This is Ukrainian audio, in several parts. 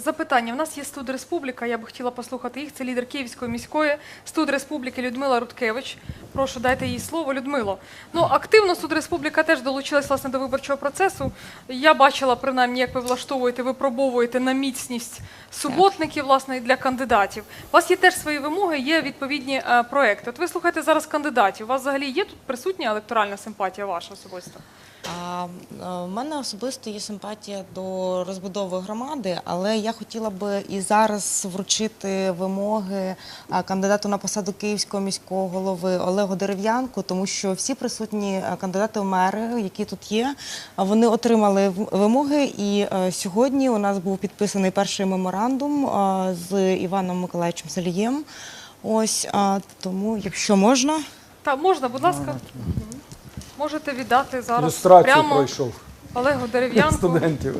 запитання. У нас є студ Республіка. Я б хотіла послухати їх. Це лідер Київської міської студ Республіки Людмила Рудкевич. Прошу, дайте їй слово. Людмило. Ну активно студ Республіка теж долучилась власне до виборчого процесу. Я бачила принаймні, як ви влаштовуєте, випробовуєте на міцність суботників, власне, для кандидатів. У вас є теж свої вимоги, є відповідні е, проекти. От ви слухаєте зараз кандидатів. У вас взагалі є тут присутня електоральна симпатія ваша особиста? А е, мене особисто є симпатія до розбудови громади, але я хотіла би і зараз вручити вимоги кандидату на посаду київського міського голови Олегу Дерев'янку, тому що всі присутні е, кандидати в мери, які тут є, вони отримали в- вимоги. І е, сьогодні у нас був підписаний перший меморандум е, з Іваном Миколаївичем Салієм. Ось тому, якщо можна. Так, можна, будь ласка. Можете віддати зараз Ілюстрацію прямо пройшов Олегу Дерев'янку, студентів.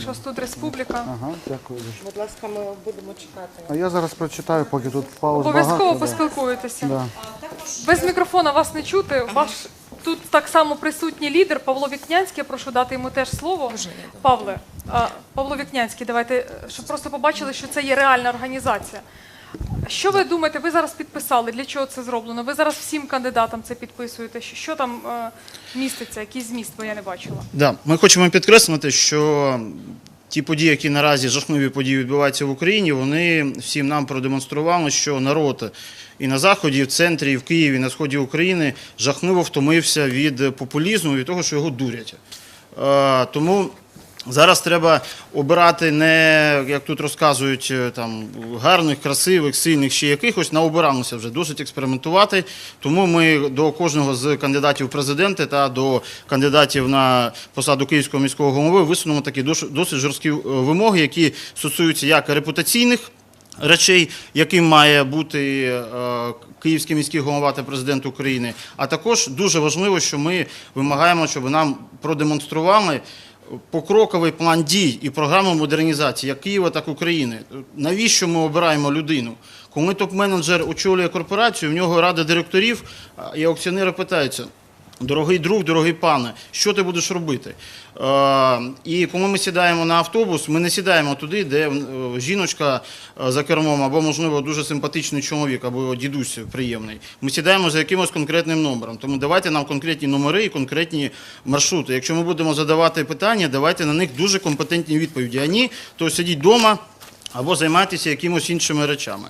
Що тут Республіка. Ага, дякую дуже. Будь ласка, ми будемо чекати. А я зараз прочитаю, поки тут пауза. Обов'язково поспілкуєтеся. Да. Без мікрофона вас не чути. Ваш тут так само присутній лідер Павло Вікнянський. Я прошу дати йому теж слово. Павле, а, Павло Вікнянський, давайте, е, щоб просто побачили, що це є реальна організація. Що ви думаєте? Ви зараз підписали? Для чого це зроблено? Ви зараз всім кандидатам це підписуєте? Що, там е, міститься? Який зміст, бо я не бачила. Да, ми хочемо підкреслити, що ті події, які наразі жахливі події відбуваються в Україні, вони всім нам продемонстрували, що народ і на заході, і в центрі, і в Києві, і на сході України жахливо втомився від популізму, від того, що його дурять. Е, Тому зараз треба обирати не, як тут розказують, е, там гарних, красивих, сильних ще якихось, наобирамося вже досить експериментувати. Тому ми до кожного з кандидатів в президенти та до кандидатів на посаду київського міського голови висунемо такі дос- досить жорсткі е, вимоги, які стосуються як репутаційних речей, яким має бути е, київський міський голова та президент України. А також дуже важливо, що ми вимагаємо, щоб нам продемонстрували покроковий план дій і програму модернізації як Києва, так і України. Навіщо ми обираємо людину? Коли топ-менеджер очолює корпорацію, в нього рада директорів і аукціонери питаються. Дорогий друг, дорогий пане, що ти будеш робити? Е, і коли ми сідаємо на автобус, ми не сідаємо туди, де е, жіночка е, за кермом, або, можливо, дуже симпатичний чоловік, або дідусь приємний. Ми сідаємо за якимось конкретним номером. Тому давайте нам конкретні номери і конкретні маршрути. Якщо ми будемо задавати питання, давайте на них дуже компетентні відповіді. А ні, то сидіть вдома або займайтеся якимось іншими речами.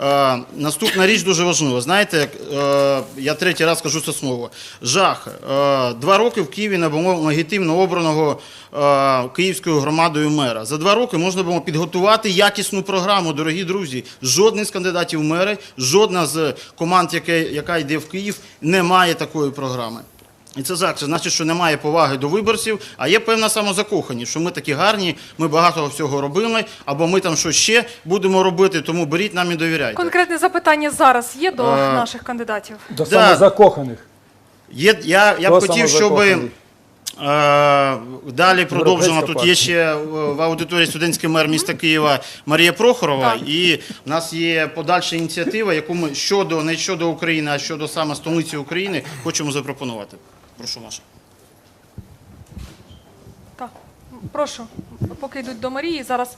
Е, наступна річ дуже важлива. Знаєте, е, я третій раз кажу це слово. Жах. Е, два роки в Києві не було легітимно обраного е, київською громадою мера. За два роки можна було підготувати якісну програму, дорогі друзі. Жодний з кандидатів в мери, жодна з команд, яке, яка йде в Київ, не має такої програми. І це це значить, що немає поваги до виборців, а є певна самозакоханість, що ми такі гарні, ми багато всього робили, або ми там щось ще будемо робити, тому беріть нам і довіряйте. Конкретне запитання зараз є до Е, наших кандидатів. До Да. самозакоханих. Є, я, я б хотів, щоб е, далі продовжимо. Тут є ще е, в аудиторії студентський мер міста Києва Марія Прохорова, Так. і в нас є подальша ініціатива, яку ми щодо не щодо України, а щодо саме столиці України хочемо запропонувати. Прошу Маша. Так, прошу, поки йдуть до Марії, зараз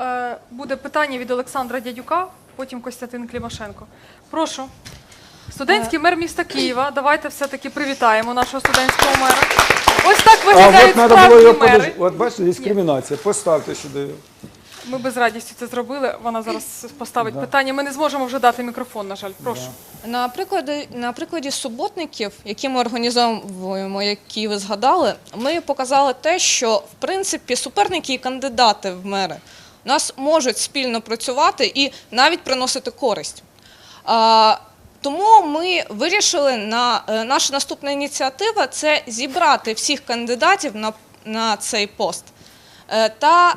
е, буде питання від Олександра Дядюка, потім Костянтин Клімашенко. Прошу. Студентський мер міста Києва. Давайте все-таки привітаємо нашого студентського мера. Ось так А виглядають от треба було справжні його мери. подож... От бачите, дискримінація. Поставте сюди. Ми без радістю це зробили. Вона зараз поставить питання. Ми не зможемо вже дати мікрофон, на жаль. Прошу. На прикладі, на прикладі суботників, які ми організовуємо, які ви згадали, ми показали те, що в принципі суперники і кандидати в мери у нас можуть спільно працювати і навіть приносити користь. А, тому ми вирішили на е, наша наступна ініціатива це зібрати всіх кандидатів на, на цей пост. Е, та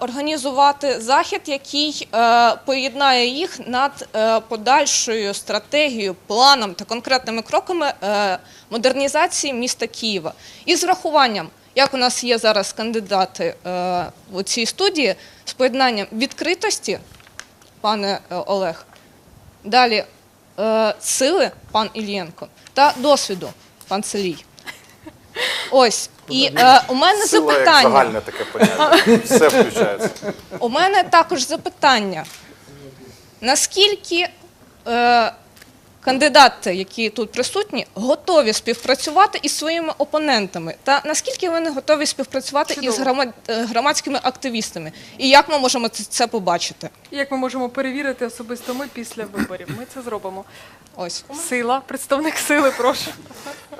е, організувати захід, який е, поєднає їх над подальшою стратегією, планом та конкретними кроками модернізації міста Києва. І з врахуванням, як у нас є зараз кандидати у цій студії, з поєднанням відкритості, пане Олег, далі сили, пан Ільєнко, та досвіду, пан Селій. Ось І е, у мене Сила як запитання. загальне таке поняття. Все включається. У мене також запитання. Наскільки е, кандидати, які тут присутні, готові співпрацювати із своїми опонентами? Та наскільки вони готові співпрацювати із Чудово. грома- е, громадськими активістами? І як ми можемо це, це побачити? Як ми можемо перевірити особисто ми після виборів? Ми це зробимо. Ось. Сила, представник сили, прошу.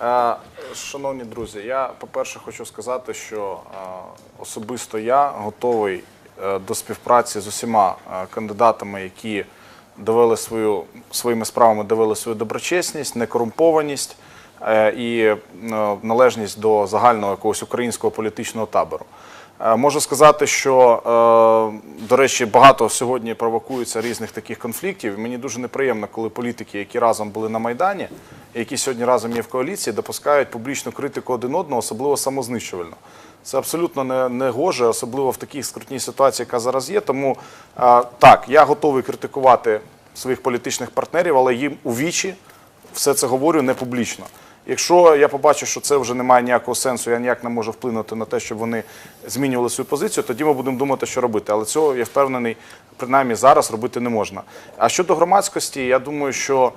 Е, Шановні друзі, я по-перше хочу сказати, що е, особисто я готовий е, до співпраці з усіма е, кандидатами, які довели свою своїми справами довели свою доброчесність, некорумпованість і належність до загального якогось українського політичного табору. Е, Можу сказати, що, е, до речі, багато сьогодні провокується різних таких конфліктів. Мені дуже неприємно, коли політики, які разом були на Майдані, які сьогодні разом є в коаліції, допускають публічну критику один одного, особливо самознищувально. Це абсолютно не, не гоже, особливо в такій скрутній ситуації, яка зараз є. Тому е, так, я готовий критикувати своїх політичних партнерів, але їм у вічі все це говорю не публічно. Якщо я побачу, що це вже не має ніякого сенсу, я ніяк не можу вплинути на те, щоб вони змінювали свою позицію, тоді ми будемо думати, що робити. Але цього я впевнений, принаймні зараз робити не можна. А щодо громадськості, я думаю, що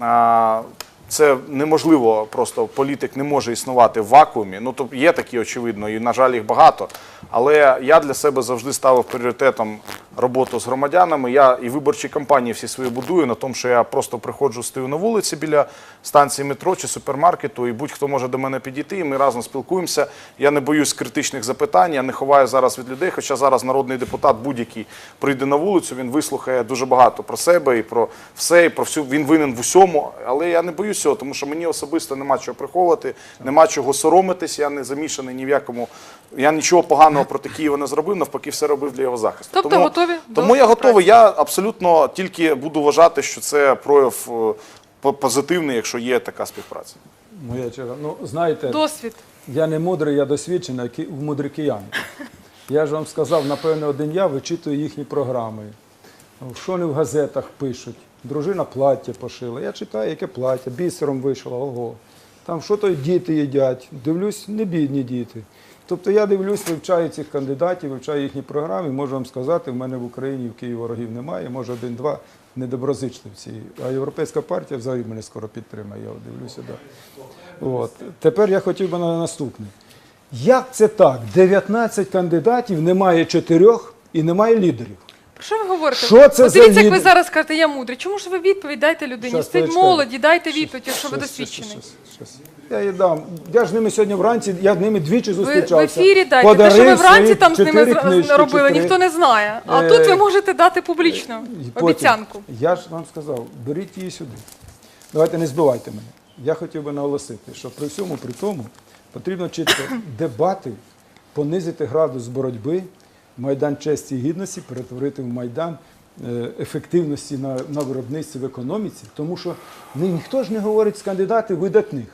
а, це неможливо, просто політик не може існувати в вакуумі. Ну тобто є такі, очевидно, і на жаль, їх багато. Але я для себе завжди ставив пріоритетом роботу з громадянами. Я і виборчі кампанії всі свої будую на тому, що я просто приходжу, стою на вулиці біля станції метро чи супермаркету, і будь-хто може до мене підійти, і ми разом спілкуємося. Я не боюсь критичних запитань, я не ховаю зараз від людей. Хоча зараз народний депутат будь-який прийде на вулицю, він вислухає дуже багато про себе і про все, і про всю він винен в усьому. Але я не боюсь цього, тому що мені особисто нема чого приховувати, нема чого соромитись. Я не замішаний ні в якому. Я нічого поганого проти Києва не зробив, навпаки, все робив для його захисту. Тобто готові Тому я готовий. Я абсолютно тільки буду вважати, що це прояв е, позитивний, якщо є така співпраця. Моя черга. Ну, знаєте, Досвід. я не мудрий, я досвідчений, в мудрі кияни. Я ж вам сказав, напевно, один я вичитую їхні програми. Що вони в газетах пишуть? Дружина плаття пошила. Я читаю, яке плаття, бісером вийшло, ого. Там що то діти їдять. Дивлюсь, не бідні діти. Тобто я дивлюсь, вивчаю цих кандидатів, вивчаю їхні програми, можу вам сказати, в мене в Україні в Києві ворогів немає, може один-два недоброзичливці. А європейська партія взагалі мене скоро підтримає, я дивлюся. Да. От. Тепер я хотів би на наступне. Як це так? 19 кандидатів, немає чотирьох і немає лідерів. Про що ви говорите? Що це От за дивіться, як ви лідер? зараз кажете, я мудрий. Чому ж ви відповідь дайте людині? Щас, Стоїть молоді, дайте відповідь, якщо ви Щас, досвідчений. щас, щас, щас. Я їй дам. Я ж ними сьогодні вранці, я з ними двічі Ви зустрічався. в ефірі дайте. Те, що ви вранці свої там з ними чотири книжки, робили, чотири. ніхто не знає. А Е, тут ви можете дати публічно І потім- обіцянку. Я ж вам сказав, беріть її сюди. Давайте не збивайте мене. Я хотів би наголосити, що при всьому при тому потрібно чітко дебати, понизити градус боротьби, майдан честі і гідності перетворити в майдан е, ефективності на, на виробництві в економіці, тому що ні- ніхто ж не говорить з кандидатів видатних.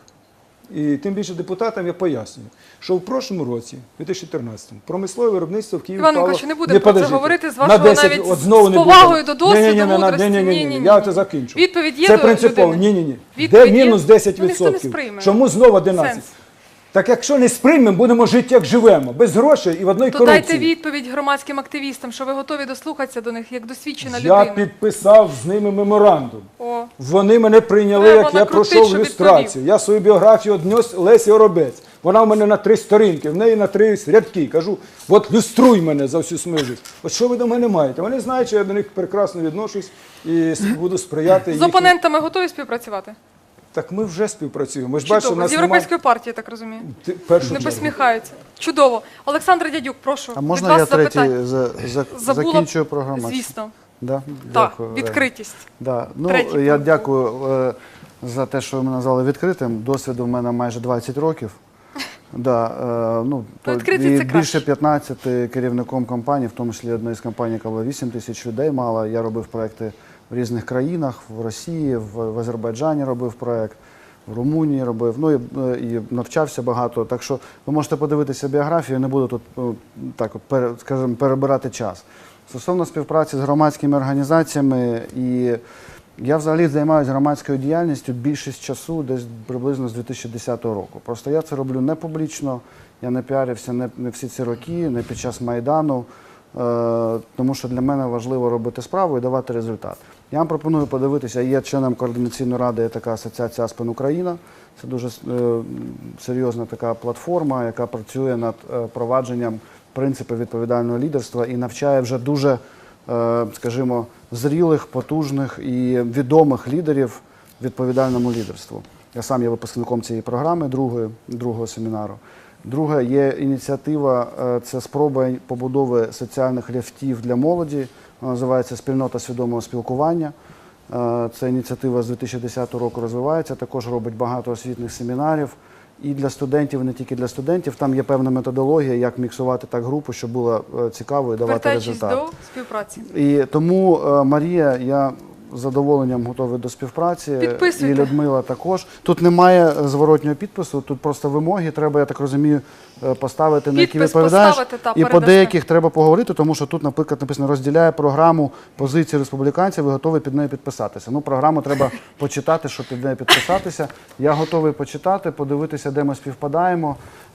І тим більше депутатам я пояснюю, що в прошлому році, 2014-му, промислове виробництво в Києві Іван. Миколаївич, не будемо про це говорити з На вашого 10 навіть от знову з повагою до досвіду, Ні-ні-ні, мудрості. ні-ні-ні, Ні-ні-ні. Я це закінчу. Відповідь є Це принципово. Ні, ні, ні. Де мінус Ну, 10%? ніхто не сприйме. Чому знову 11%? Сенс. Так якщо не сприймемо, будемо жити як живемо, без грошей і в одній То корупції. дайте відповідь громадським активістам, що ви готові дослухатися до них як досвідчена Я підписав з ними меморандум. О, Вони мене прийняли, Треба як я накрутить, пройшов щоб люстрацію. Я свою біографію однес Лесі Оробець. Вона в мене на три сторінки, в неї на три рядки. Кажу, от люструй мене за всю свою життя. От що ви до мене маєте? Вони знають, що я до них прекрасно відношусь і буду сприяти з опонентами готові співпрацювати? Так ми вже співпрацюємо. Ми ж бачимо, у нас З європейської партії, я так розумію. Ти- першу Не чергу. посміхаються. Чудово. Олександр Дядюк, прошу. А від можна вас я третій запитання. за, за, Забула, закінчую програму? Звісно. Да? Так, Олег. відкритість. Да. Ну, Третій я пункт. дякую е, за те, що ви мене назвали відкритим. Досвіду в мене майже 20 років. Да, е, ну, то, відкритий і це більше 15 керівником компанії, в тому числі одної з компаній, яка була 8 тисяч людей мала. Я робив проекти в різних країнах, в Росії, в, в Азербайджані робив проект, в Румунії робив, ну і, е, і навчався багато. Так що ви можете подивитися біографію, не буду тут е, так, от, скажімо, перебирати час. Стосовно співпраці з громадськими організаціями і Я взагалі займаюся громадською діяльністю більшість часу, десь приблизно з 2010 року. Просто я це роблю не публічно, я не піарився не, не всі ці роки, не під час Майдану, тому що для мене важливо робити справу і давати результат. Я вам пропоную подивитися, є членом координаційної ради є така асоціація Аспен Україна. Це дуже е, серйозна така платформа, яка працює над е, провадженням принципів відповідального лідерства і навчає вже дуже е, скажімо, зрілих, потужних і відомих лідерів відповідальному лідерству. Я сам є випускником цієї програми другої, другого семінару. Друге є ініціатива, е, це спроба побудови соціальних ліфтів для молоді. Вона називається Спільнота свідомого спілкування. Е, Ця ініціатива з 2010 року розвивається, також робить багато освітніх семінарів. І для студентів, і не тільки для студентів. Там є певна методологія, як міксувати так групу, щоб було е, цікаво і давати Вертаючись результат. до співпраці. І тому, Марія, я з задоволенням готовий до співпраці. Підписуйте. І Людмила також. Тут немає зворотнього підпису, тут просто вимоги. Треба, я так розумію, е, поставити на які Підпис відповідаєш. поставити та і по передасте. деяких треба поговорити, тому що тут, наприклад, написано розділяє програму позиції республіканців, ви готові під нею підписатися. Ну, програму треба почитати, щоб під нею підписатися. Я готовий почитати, подивитися, де ми співпадаємо.